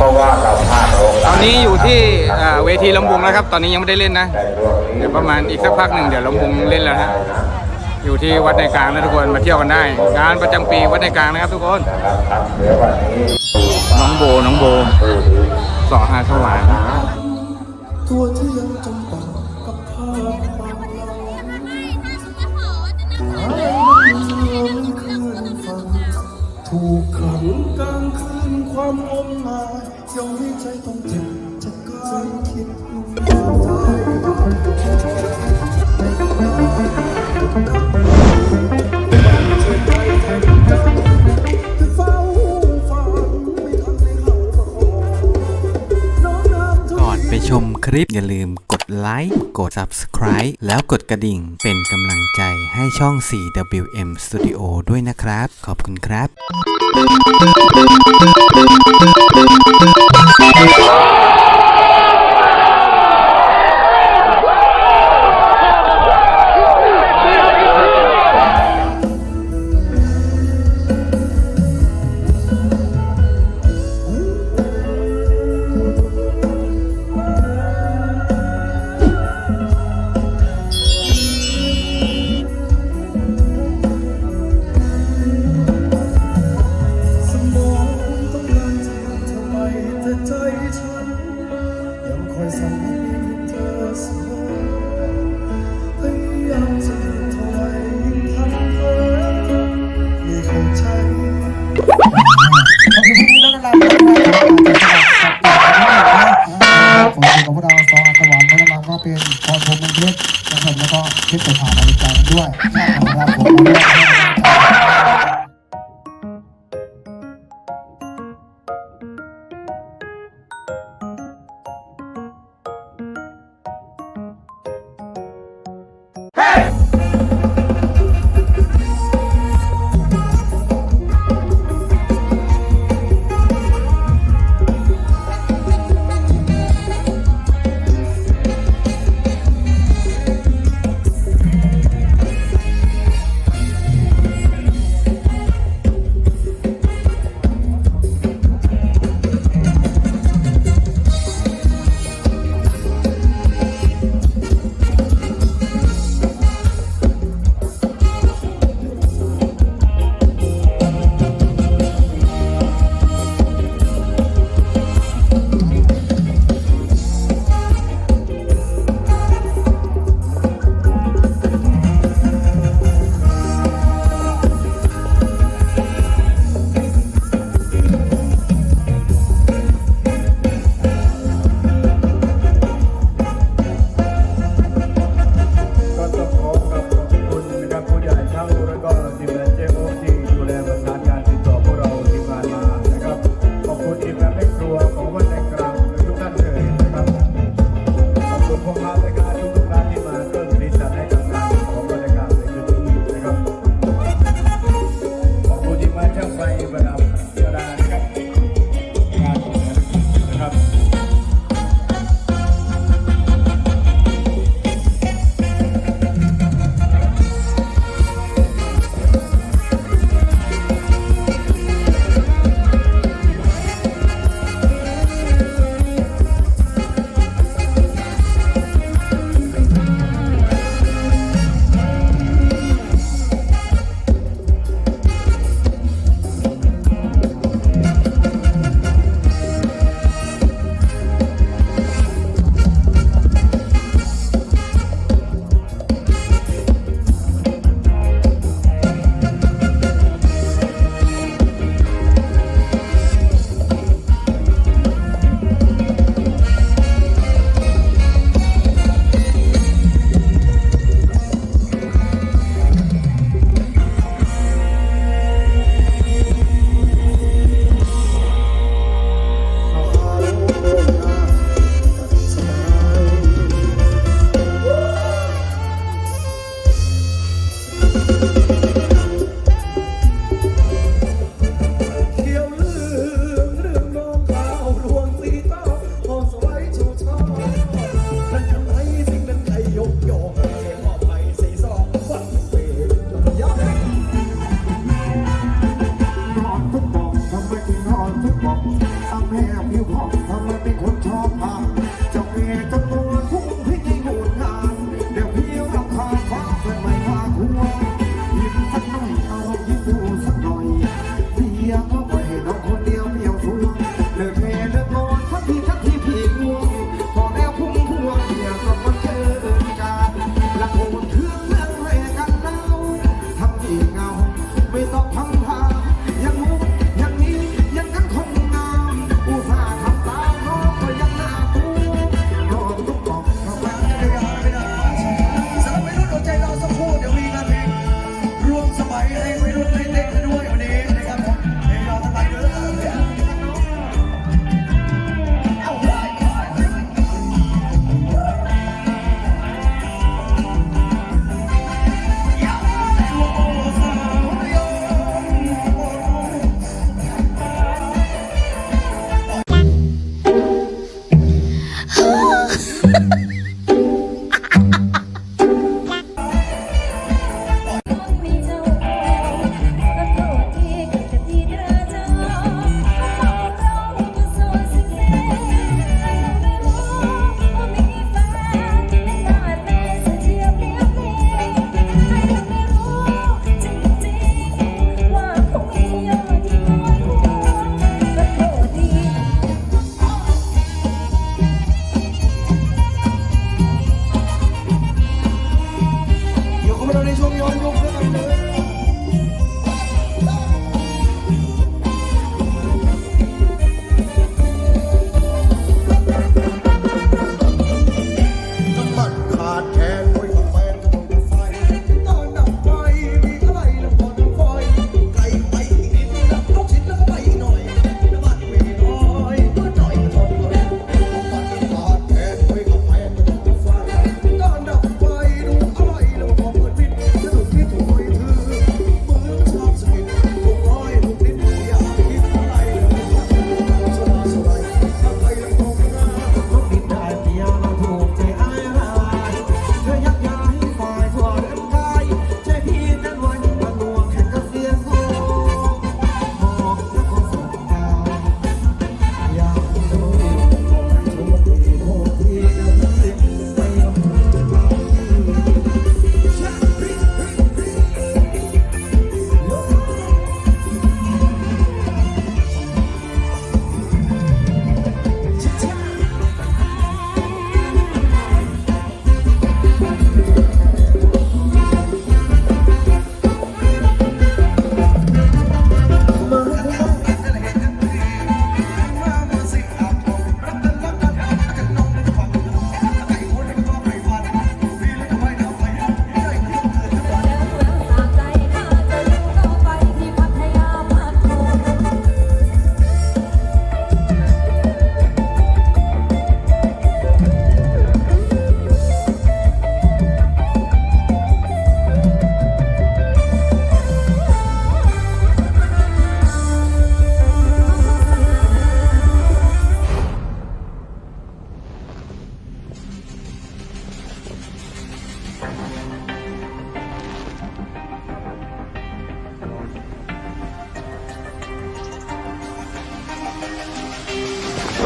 เพราะว่าเราพลาดโอกาสตอนนี้อยู่ที่อ่าเวทีลำวงแล้วครับ ตอนนี้ยังไม่ได้เล่นนะแต่ดวงนี้เดี๋ยวประมาณอีกสักพักหนึ่งเดี๋ยวลำวงเล่นแล้วฮะ อยู่ที่วัดในกลางนะทุกคนมาเที่ยวกันได้ งานประจำปีวัดในกลางนะครับทุกคนนะครับครับเดี๋ยววันนี้น้องโบน้องโบผู้ที่สอหาสว่างตัวที่ยังจำปันกับภาพความหลังหายมันคืนฟังถูกขังกลางคืน ความงมงายยังให้ใจต้องเจ็บจากการคิดใจเฝ้าฟังไม่ทันในเขาประคองน้องน้ำทุกก่อนไปชมคลิปอย่าลืม ไลค์ กด Subscribe แล้วกดกระดิ่ง เป็นกำลังใจให้ช่อง 4WM Studio ด้วยนะครับ ขอบคุณครับ คุณที่นี่แล้วนะครับผมองพวกเราสองอัศวรรค์แล้วเราก็เป็นพรพรหมเพชรนะครับแล้วก็เพชรโสภานาฬิกาด้วย